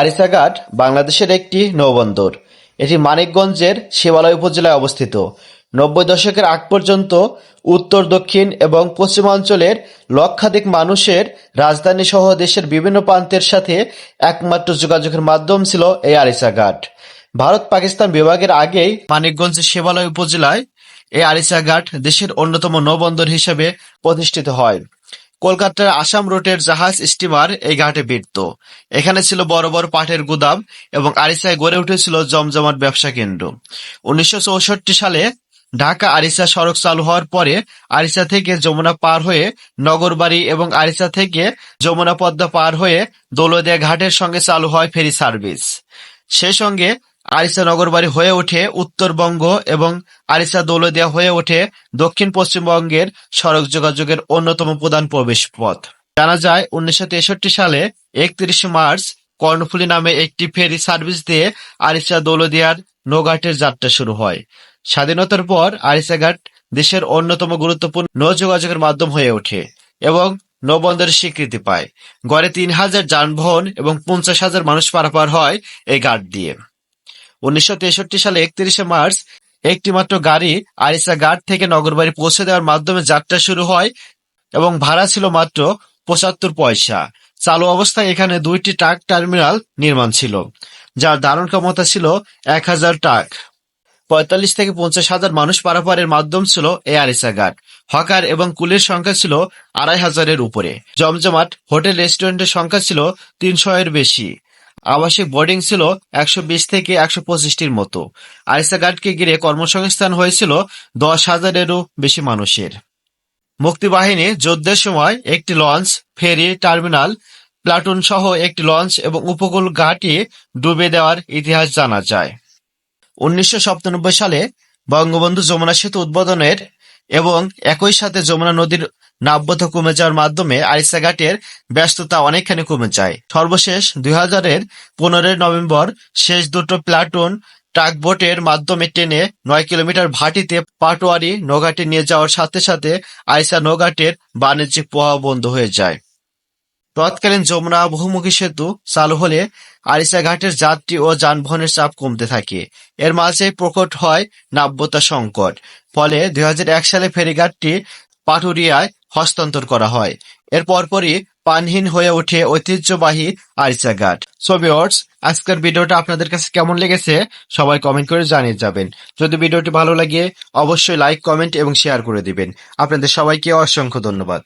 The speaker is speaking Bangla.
আরিসাঘাট বাংলাদেশের একটি নৌবন্দর। এটি মানিকগঞ্জের শিবালয় উপজেলায় অবস্থিত। নব্বই দশকের আগ পর্যন্ত উত্তর, দক্ষিণ এবং পশ্চিমাঞ্চলের লক্ষাধিক মানুষের রাজধানী সহ দেশের বিভিন্ন প্রান্তের সাথে একমাত্র যোগাযোগের মাধ্যম ছিল এই আরিসাঘাট। ভারত পাকিস্তান বিভাগের আগেই মানিকগঞ্জের শিবালয় উপজেলায় এই আরিসাঘাট দেশের অন্যতম নৌবন্দর হিসেবে প্রতিষ্ঠিত হয়। কলকাতার আসাম রুটের জাহাজ স্টিমার এই ঘাটে ভিড়ত এখানে ছিল বড় বড় পাটের গুদাম এবং আরিসায় গড়ে উঠেছিল জমজমাট ব্যবসা কেন্দ্র। উনিশশো চৌষট্টি সালে ঢাকা আরিসা সড়ক চালু হওয়ার পরে আরিসা থেকে যমুনা পার হয়ে নগরবাড়ি এবং আরিসা থেকে যমুনা পদ্মা পার হয়ে দৌলদিয়া ঘাটের সঙ্গে চালু হয় ফেরি সার্ভিস। সেই সঙ্গে আরিসা নগরবাড়ি হয়ে ওঠে উত্তরবঙ্গ এবং আরিসা দৌলদিয়া হয়ে ওঠে দক্ষিণ পশ্চিমবঙ্গের সড়ক যোগাযোগের অন্যতম প্রধান প্রবেশ পথ জানা যায়, উনিশশো তেষট্টি সালে একত্রিশে মার্চ কর্ণফুলী নামে একটি ফেরি সার্ভিস দিয়ে আরিসা দৌলদিয়ার নৌঘাটের যাত্রা শুরু হয়। স্বাধীনতার পর আরিসাঘাট দেশের অন্যতম গুরুত্বপূর্ণ নৌ যোগাযোগের মাধ্যম হয়ে ওঠে এবং নৌবন্দরের স্বীকৃতি পায়। গড়ে তিন হাজার যানবাহন এবং পঞ্চাশ হাজার মানুষ পারাপার হয় এই ঘাট দিয়ে। উনিশশো তেষট্টি সালে একত্রিশে মার্চ একটি মাত্র গাড়ি আরিসা ঘাট থেকে নগরবাড়ি পৌঁছে দেওয়ার মাধ্যমে যাত্রা শুরু হয় এবং ভাড়া ছিল মাত্র পঁচাত্তর পয়সা। চালু অবস্থায় এখানে দুইটি ট্রাক টার্মিনাল নির্মাণ ছিল, যার ধারণ ক্ষমতা ছিল এক হাজার ট্রাক। পঁয়তাল্লিশ থেকে পঞ্চাশ হাজার মানুষ পারাপারের মাধ্যম ছিল এ আরিসা ঘাট হকার এবং কুলের সংখ্যা ছিল আড়াই হাজারের উপরে। জমজমাট হোটেল রেস্টুরেন্টের সংখ্যা ছিল তিনশো এর বেশি। আবাসিক বোর্ডিং ছিল একশো বিশ থেকে একশো পঁচিশটির মতো। ঘাটকে ঘিরে কর্মসংস্থান হয়েছিল দশ হাজারেরও বেশি মানুষের। মুক্তিবাহিনী যুদ্ধের সময় একটি লঞ্চ, ফেরি, টার্মিনাল, প্লাটুন সহ একটি লঞ্চ এবং উপকূল ঘাঁটি ডুবে দেওয়ার ইতিহাস জানা যায়। উনিশশো সাতানব্বই সালে বঙ্গবন্ধু যমুনা সেতু উদ্বোধনের এবং একই সাথে যমুনা নদীর নাব্যতা কমে যাওয়ার মাধ্যমে আরিসা ঘাটের ব্যস্ততা অনেকখানি কমে যায়। সর্বশেষ দুই হাজারের পনেরোই নভেম্বর শেষ দুটো প্লাটুন ট্রাকবোটের মাধ্যমে টেনে নয় কিলোমিটার ভাটিতে পাটোয়ারি নৌঘাটে নিয়ে যাওয়ার সাথে সাথে আইসা নৌঘাটের বাণিজ্যিক প্রবাহ বন্ধ হয়ে যায়। তৎকালীন যমুনা বহুমুখী সেতু চালু হলে আরিসা ঘাটের যাত্রী ও যানবাহনের চাপ কমতে থাকে। এর মাঝে প্রকট হয় নাব্যতা সংকট। ফলে দুই হাজার এক সালে ফেরিঘাটটি পাটুরিয়ায় হস্তান্তর করা হয়। এর পরপরই পানহীন হয়ে ওঠে ঐতিহ্যবাহী আরিচা ঘাট। আজকের ভিডিওটা আপনাদের কাছে কেমন লেগেছে সবাই কমেন্ট করে জানিয়ে যাবেন। যদি ভিডিওটি ভালো লাগে, অবশ্যই লাইক কমেন্ট এবং শেয়ার করে দিবেন। আপনাদের সবাইকে অসংখ্য ধন্যবাদ।